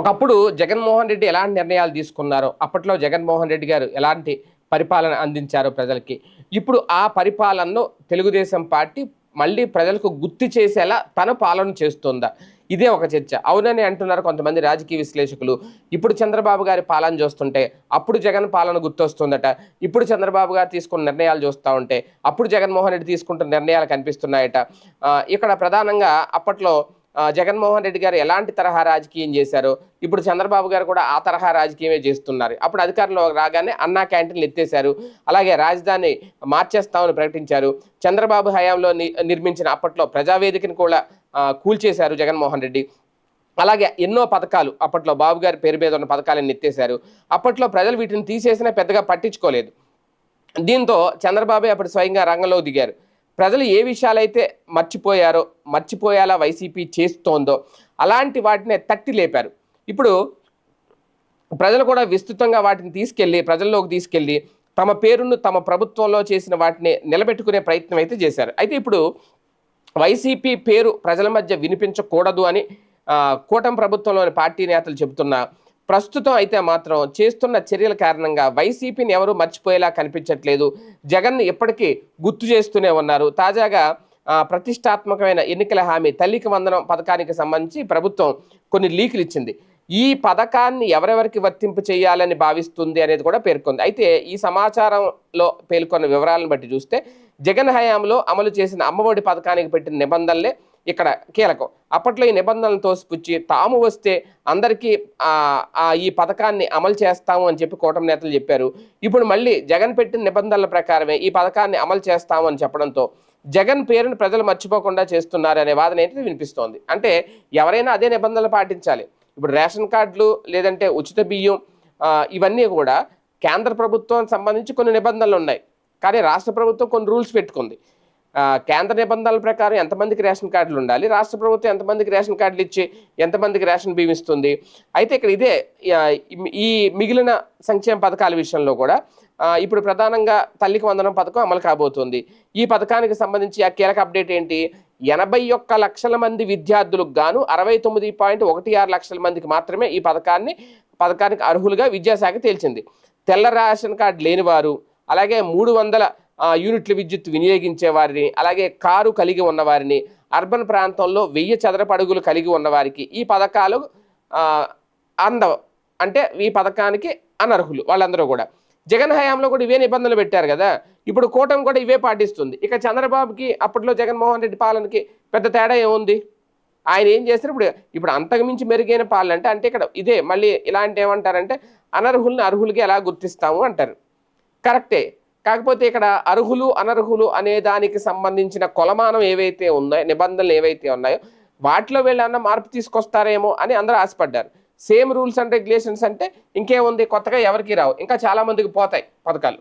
ఒకప్పుడు జగన్మోహన్ రెడ్డి ఎలాంటి నిర్ణయాలు తీసుకున్నారో అప్పట్లో జగన్మోహన్ రెడ్డి గారు ఎలాంటి పరిపాలన అందించారో ప్రజలకి. ఇప్పుడు ఆ పరిపాలనను తెలుగుదేశం పార్టీ మళ్ళీ ప్రజలకు గుర్తు చేసేలా తన పాలన చేస్తుందా? ఇదే ఒక చర్చ. అవునని అంటున్నారు కొంతమంది రాజకీయ విశ్లేషకులు. ఇప్పుడు చంద్రబాబు గారి పాలన చూస్తుంటే అప్పుడు జగన్ పాలన గుర్తొస్తుందట. ఇప్పుడు చంద్రబాబు గారు తీసుకున్న నిర్ణయాలు చూస్తూ ఉంటే అప్పుడు జగన్మోహన్ రెడ్డి తీసుకుంటున్న నిర్ణయాలు కనిపిస్తున్నాయట. ఇక్కడ ప్రధానంగా అప్పట్లో జగన్మోహన్ రెడ్డి గారు ఎలాంటి తరహా రాజకీయం చేశారో ఇప్పుడు చంద్రబాబు గారు కూడా ఆ తరహా రాజకీయమే చేస్తున్నారు. అప్పుడు అధికారంలో రాగానే అన్నా క్యాంటీన్లు ఎత్తేశారు. అలాగే రాజధాని మార్చేస్తామని ప్రకటించారు. చంద్రబాబు హయాంలో ని- నిర్మించిన అప్పట్లో ప్రజావేదికను కూడా కూల్చేశారు జగన్మోహన్ రెడ్డి. అలాగే ఎన్నో పథకాలు అప్పట్లో బాబు గారి పేరు మీద ఉన్న పథకాలను ఎత్తేశారు. అప్పట్లో ప్రజలు వీటిని తీసేసినా పెద్దగా పట్టించుకోలేదు. దీంతో చంద్రబాబు అప్పుడు స్వయంగా రంగంలో దిగారు. ప్రజలు ఏ విషయాలైతే మర్చిపోయారో మర్చిపోయేలా వైసీపీ చేస్తోందో అలాంటి వాటిని తట్టి లేపారు. ఇప్పుడు ప్రజలు కూడా విస్తృతంగా వాటిని తీసుకెళ్ళి ప్రజల్లోకి తీసుకెళ్ళి తమ పేరును తమ ప్రభుత్వంలో చేసిన వాటిని నిలబెట్టుకునే ప్రయత్నం అయితే చేశారు. అయితే ఇప్పుడు వైసీపీ పేరు ప్రజల మధ్య వినిపించకూడదు అని కూటమి ప్రభుత్వంలోని పార్టీ నేతలు చెబుతున్నా ప్రస్తుతం అయితే మాత్రం చేస్తున్న చర్యల కారణంగా వైసీపీని ఎవరు మర్చిపోయేలా కనిపించట్లేదు. జగన్ ఎప్పటికీ గుర్తు చేస్తూనే ఉన్నారు. తాజాగా ప్రతిష్టాత్మకమైన ఎన్నికల హామీ తల్లికి వందనం పథకానికి సంబంధించి ప్రభుత్వం కొన్ని లీకులు ఇచ్చింది. ఈ పథకాన్ని ఎవరెవరికి వర్తింపు చేయాలని భావిస్తుంది అనేది కూడా పేర్కొంది. అయితే ఈ సమాచారంలో పేర్కొన్న వివరాలను బట్టి చూస్తే జగన్ హయాంలో అమలు చేసిన అమ్మఒడి పథకానికి పెట్టిన నిబంధనలే ఇక్కడ కీలకం. అప్పట్లో ఈ నిబంధనలు తోసిపుచ్చి తాము వస్తే అందరికీ ఈ పథకాన్ని అమలు చేస్తాము అని చెప్పి కూటమి నేతలు చెప్పారు. ఇప్పుడు మళ్ళీ జగన్ పెట్టిన నిబంధనల ప్రకారమే ఈ పథకాన్ని అమలు చేస్తాము అని చెప్పడంతో జగన్ పేరును ప్రజలు మర్చిపోకుండా చేస్తున్నారు అనే వాదన అయితే వినిపిస్తోంది. అంటే ఎవరైనా అదే నిబంధనలు పాటించాలి. ఇప్పుడు రేషన్ కార్డులు లేదంటే ఉచిత బియ్యం ఇవన్నీ కూడా కేంద్ర ప్రభుత్వం సంబంధించి కొన్ని నిబంధనలు ఉన్నాయి. కానీ రాష్ట్ర ప్రభుత్వం కొన్ని రూల్స్ పెట్టుకుంది. కేంద్ర నిబంధనల ప్రకారం ఎంతమందికి రేషన్ కార్డులు ఉండాలి? రాష్ట్ర ప్రభుత్వం ఎంతమందికి రేషన్ కార్డులు ఇచ్చి ఎంతమందికి రేషన్ బీమిస్తుంది అయితే ఇక్కడ ఇదే ఈ మిగిలిన సంక్షేమ పథకాల విషయంలో కూడా ఇప్పుడు ప్రధానంగా తల్లికి వందనం పథకం అమలు కాబోతుంది. ఈ పథకానికి సంబంధించి ఆ కీలక అప్డేట్ ఏంటి? ఎనభై ఒక్క లక్షల మంది విద్యార్థులకు గాను అరవై తొమ్మిది పాయింట్ ఒకటి ఆరు లక్షల మందికి మాత్రమే ఈ పథకాన్ని పథకానికి అర్హులుగా విద్యాశాఖ తేల్చింది. తెల్ల రేషన్ కార్డు లేనివారు అలాగే మూడు వందల యూనిట్ల విద్యుత్ వినియోగించే వారిని అలాగే కారు కలిగి ఉన్నవారిని అర్బన్ ప్రాంతంలో వెయ్యి చదరపడుగులు కలిగి ఉన్నవారికి ఈ పథకాలు అంద అంటే ఈ పథకానికి అనర్హులు వాళ్ళందరూ కూడా. జగన్ హయాంలో కూడా ఇవే నిబంధనలు పెట్టారు కదా. ఇప్పుడు కూటమి కూడా ఇవే పాటిస్తుంది. ఇక చంద్రబాబుకి అప్పట్లో జగన్మోహన్ రెడ్డి పాలనకి పెద్ద తేడా ఏముంది? ఆయన ఏం చేస్తారు? ఇప్పుడు ఇప్పుడు అంతకుమించి మెరుగైన పాలన అంటే అంటే ఇక్కడ ఇదే మళ్ళీ ఇలాంటి ఏమంటారంటే అనర్హుల్ని అర్హులకి ఎలా గుర్తిస్తాము అంటారు. కరెక్టే. కాకపోతే ఇక్కడ అర్హులు అనర్హులు అనే దానికి సంబంధించిన కొలమానం ఏవైతే ఉన్నాయో నిబంధనలు ఏవైతే ఉన్నాయో వాటిలో వీళ్ళన్నా మార్పు తీసుకొస్తారేమో అని అందరూ ఆశపడ్డారు. సేమ్ రూల్స్ అండ్ రెగ్యులేషన్స్ అంటే ఇంకేముంది కొత్తగా ఎవరికి రావు. ఇంకా చాలామందికి పోతాయి పథకాలు.